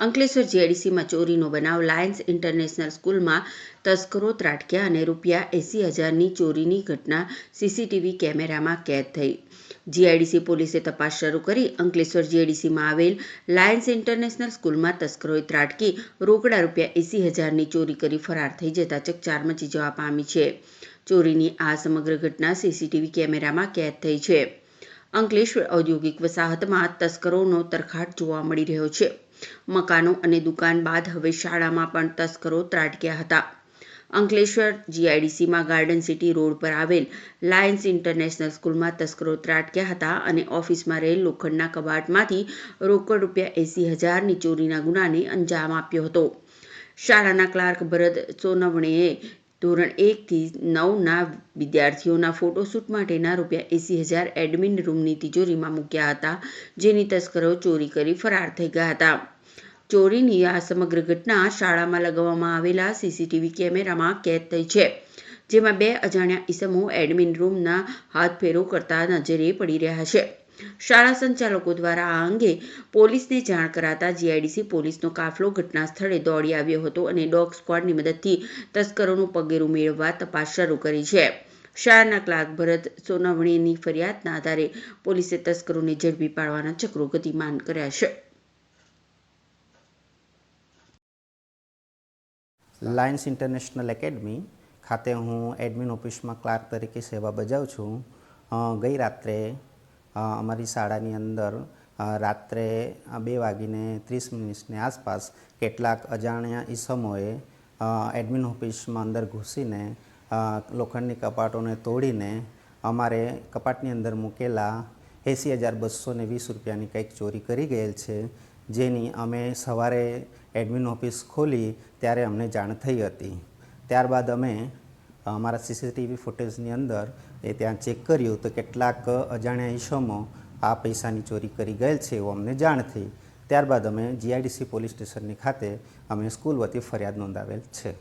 અંકલેશ્વર જીઆઈડીસીમાં ચોરીનો બનાવ, Lions international સ્કૂલમાં તસ્કરો ત્રાટક્યા અને રૂપિયા એંસી હજારની ચોરીની ઘટના સીસીટીવી કેમેરામાં કેદ થઈ. જીઆઈડીસી પોલીસે તપાસ શરૂ કરી. અંકલેશ્વર જીઆઈડીસીમાં આવેલ લાયન્સ ઇન્ટરનેશનલ સ્કૂલમાં તસ્કરોએ ત્રાટકી, રોકડા રૂપિયા એંસી હજારની ચોરી કરી ફરાર થઈ જતા ચકચાર મચી જવા પામી છે. ચોરીની આ સમગ્ર ઘટના સીસીટીવી કેમેરામાં કેદ થઈ છે. અંકલેશ્વર ઔદ્યોગિક વસાહતમાં તસ્કરોનો તરખાટ જોવા મળી રહ્યો છે. મકાનો અને દુકાન બાદ હવે શાળામાં પણ તસ્કરો ત્રાટક્યા હતા. અંકલેશ્વર જીઆઈડીસીમાં ગાર્ડન સિટી રોડ પર આવેલ લાયન્સ ઇન્ટરનેશનલ સ્કૂલમાં તસ્કરો ત્રાટક્યા હતા અને ઓફિસમાં રહેલ લોખંડના કબાટમાંથી રોકડ રૂપિયા એંસી હજારની ચોરીના ગુનાને અંજામ આપ્યો હતો. શાળાના ક્લાર્ક ભરત સોનવણેએ ધોરણ એકથી નવના વિદ્યાર્થીઓના ફોટોશૂટ માટેના રૂપિયા એંસી હજાર એડમિન રૂમની તિજોરીમાં મૂક્યા હતા, જેની તસ્કરો ચોરી કરી ફરાર થઈ ગયા હતા. ચોરીની આ સમગ્ર ઘટના શાળામાં લગાવવામાં આવેલા સીસીટીવી કેમેરામાં કેદ થઈ છે, જેમાં બે અજાણ્યા ઈસમો એડમિન રૂમના હાથ ફેરો કરતા નજરે પડી રહ્યા છે. શાળા સંચાલકો દ્વારા આ અંગે પોલીસને જાણ કરાતા જીઆઈડીસી પોલીસનો કાફલો ઘટના સ્થળે દોડી આવ્યો હતો અને ડોગ સ્ક્વોડની મદદથી તસ્કરોનું પગેરું મેળવવા તપાસ શરૂ કરી છે. શાળાના ક્લાર્ક ભરત સોનવણેની ફરિયાદના આધારે પોલીસે તસ્કરોને ઝડપી પાડવાના ચક્રો ગતિમાન કર્યા છે. લાયન્સ ઇન્ટરનેશનલ એકેડમી ખાતે હું એડમિન ઓફિસમાં ક્લાર્ક તરીકે સેવા બજાવું છું. ગઈ રાત્રે અમારી શાળાની અંદર રાત્રે બે વાગીને ત્રીસ મિનિટની આસપાસ કેટલાક અજાણ્યા ઈસમોએ એડમિન ઓફિસમાં અંદર ઘૂસીને લોખંડની કપાટોને તોડીને અમારે કપાટની અંદર મૂકેલા એંસી હજાર બસો ને વીસ રૂપિયાની કંઈક ચોરી કરી ગયેલ છે, જેની અમે સવારે એડમિન ઓફિસ ખોલી ત્યારે અમને જાણ થઈ હતી. ત્યારબાદ અમે અમારા સીસીટીવી ફૂટેજની અંદર એ ત્યાં ચેક કર્યું તો કેટલાક અજાણ્યા ઈસમો આ પૈસાની ચોરી કરી ગયેલ છે એવું અમને જાણ થઈ. ત્યારબાદ અમે જીઆઈડીસી પોલીસ સ્ટેશનની ખાતે અમે સ્કૂલ વતી ફરિયાદ નોંધાવેલ છે.